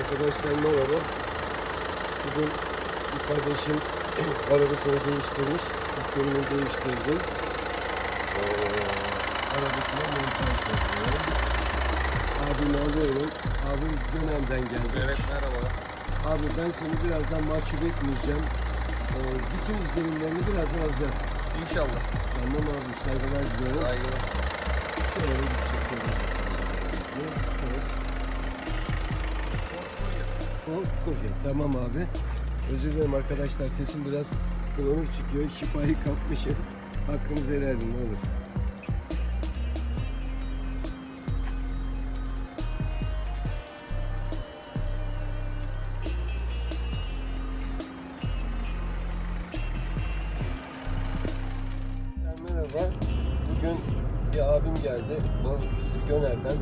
Arkadaşlar merhaba. Bugün bir kardeşim arabasını değiştirmiş. Sistemini değiştirdim. Ee, arabasına montaj yapıyor. Abimi alıyorum. Abim dönemden geldi. Evet merhaba. Abi ben seni birazdan mahcup etmeyeceğim. Ee, bütün izlenimlerini birazdan alacağız. İnşallah. Tamam abi saygılar diliyorum. Saygılar. Şöyle bir çekelim. Evet. Courier. Tamam abi. Özür dilerim arkadaşlar sesim biraz bulanık çıkıyor. Şifayı kapmışım. Hakkınızı helal edin ne olur. Merhaba. Bugün bir abim geldi. Balıkesir Göner'den.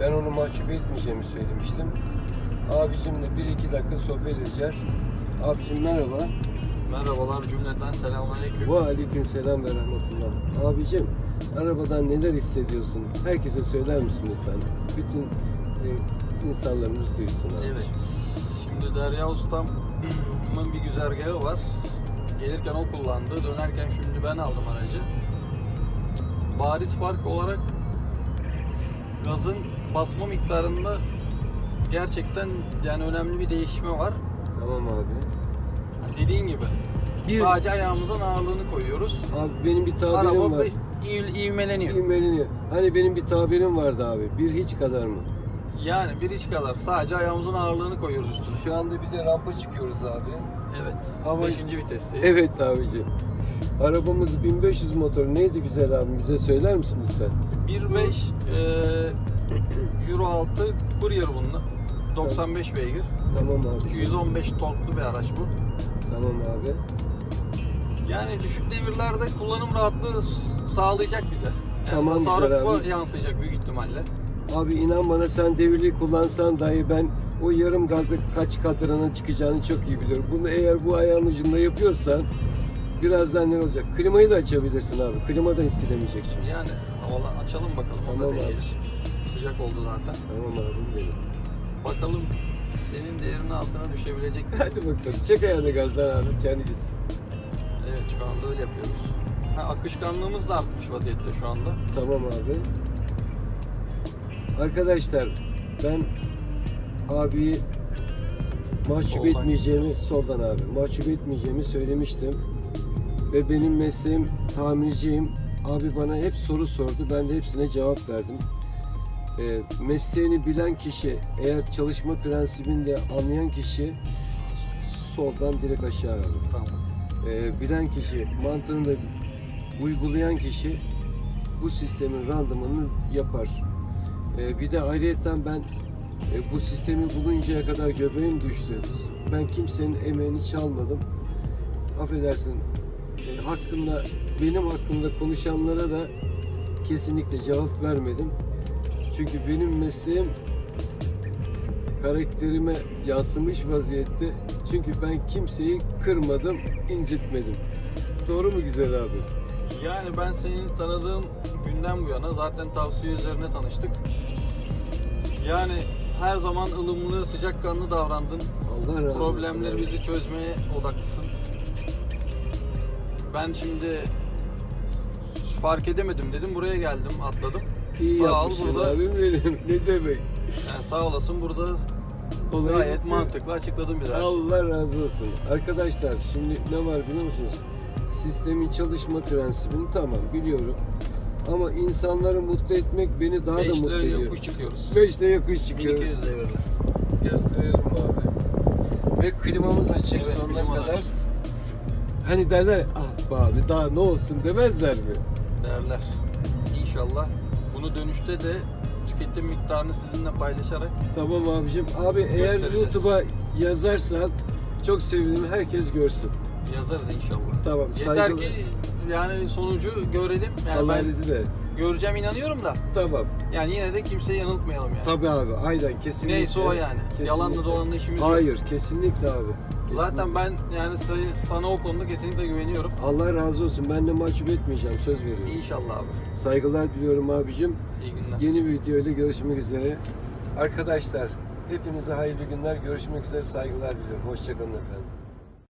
Ben onu mahcup etmeyeceğimi söylemiştim. Abicimle bir iki dakika sohbet edeceğiz. Abicim merhaba. Merhabalar cümleten selamünaleyküm. Bu aleyküm selam ve rahmetullah. Abicim arabadan neler hissediyorsun? Herkese söyler misin lütfen? Bütün e, insanlarımız duysun abi. Evet. Şimdi Derya Ustam'ın bir güzergahı var. Gelirken o kullandı. Dönerken şimdi ben aldım aracı. Bariz fark olarak gazın basma miktarında gerçekten yani önemli bir değişme var. Tamam abi. Dediğin gibi. Bir- Sadece ayağımızın ağırlığını koyuyoruz. Abi benim bir tabirim Araba var. bir iv- ivmeleniyor. İğmeleniyor. Hani benim bir tabirim vardı abi. Bir hiç kadar mı? Yani bir iç kadar. Sadece ayağımızın ağırlığını koyuyoruz üstüne. Şu anda bir de rampa çıkıyoruz abi. Evet. Ama- Beşinci vitesteyiz. Evet abicim. Arabamız 1500 motor. Neydi güzel abi? Bize söyler misin lütfen? 1.5 e, Euro 6 Courier bununla. 95 beygir. Tamam abi. 215 torklu bir araç bu. Tamam abi. Yani düşük devirlerde kullanım rahatlığı sağlayacak bize. Yani Tamam, tasarrufa abi. yansıyacak büyük ihtimalle. Abi inan bana sen devirli kullansan dahi ben o yarım gazı kaç kadrana çıkacağını çok iyi biliyorum. Bunu eğer bu ayağın ucunda yapıyorsan birazdan ne olacak? Klimayı da açabilirsin abi. Klima da etkilemeyecek çünkü. Yani açalım bakalım. Tamam abi. Sıcak oldu zaten. Tamam abim benim. Bakalım senin değerinin altına düşebilecek mi? Hadi bakalım. Çek ayağını gazdan abi. Kendi gitsin. Evet şu anda öyle yapıyoruz. Ha, akışkanlığımız da artmış vaziyette şu anda. Tamam abi. Arkadaşlar ben abiyi mahcup Soldan. etmeyeceğimi soldan abi mahcup etmeyeceğimi söylemiştim. Ve benim mesleğim tamirciyim. Abi bana hep soru sordu. Ben de hepsine cevap verdim. Ee, mesleğini bilen kişi, eğer çalışma prensibini de anlayan kişi soldan direkt aşağı abi Tamam. e, bilen kişi, mantığını da uygulayan kişi bu sistemin randımanını yapar. E, bir de ayrıyeten ben e, bu sistemi buluncaya kadar göbeğim düştü. Ben kimsenin emeğini çalmadım. Affedersin, e, hakkında, benim hakkımda konuşanlara da kesinlikle cevap vermedim. Çünkü benim mesleğim karakterime yansımış vaziyette. Çünkü ben kimseyi kırmadım, incitmedim. Doğru mu güzel abi? Yani ben seni tanıdığım günden bu yana zaten tavsiye üzerine tanıştık. Yani her zaman ılımlı, sıcakkanlı davrandın. Allah razı olsun. abi. Problemlerimizi çözmeye odaklısın. Ben şimdi fark edemedim dedim. Buraya geldim, atladım. İyi Sağ ol yapmışsın burada. abim benim. Ne demek? Yani sağ olasın burada Olayı gayet bitti. mantıklı açıkladın bize. Allah razı olsun. Arkadaşlar şimdi ne var biliyor musunuz? Sistemin çalışma prensibini tamam biliyorum. Ama insanları mutlu etmek beni daha da mutlu Beşleri ediyor. yokuş çıkıyoruz. Beşte yokuş çıkıyoruz. 1200 devirli. Gösterelim abi. Ve klimamız açık Evet, sonuna klima da kadar. Hani derler ah be abi daha ne olsun demezler mi? Derler. İnşallah bunu dönüşte de tüketim miktarını sizinle paylaşarak Tamam abicim. Abi eğer Göstereceğiz. YouTube'a yazarsan çok sevinirim. Herkes görsün. yazarız inşallah. Tamam. Yeter saygılar. ki yani sonucu görelim. Yani Allah ben izin ver. Göreceğim inanıyorum da Tamam. yani yine de kimseyi yanıltmayalım yani. Tabii abi. Aynen kesinlikle. Neyse o yani. Kesinlikle. Yalanla dolanla işimiz yok. Hayır. Kesinlikle abi. Zaten ben yani sa- sana o konuda kesinlikle güveniyorum. Allah razı olsun. Ben de mahcup etmeyeceğim. Söz veriyorum. İnşallah abi. Saygılar diliyorum abicim. İyi günler. Yeni bir videoyla görüşmek üzere. Arkadaşlar Hepinize hayırlı günler. Görüşmek üzere. Saygılar diliyorum. Hoşçakalın efendim.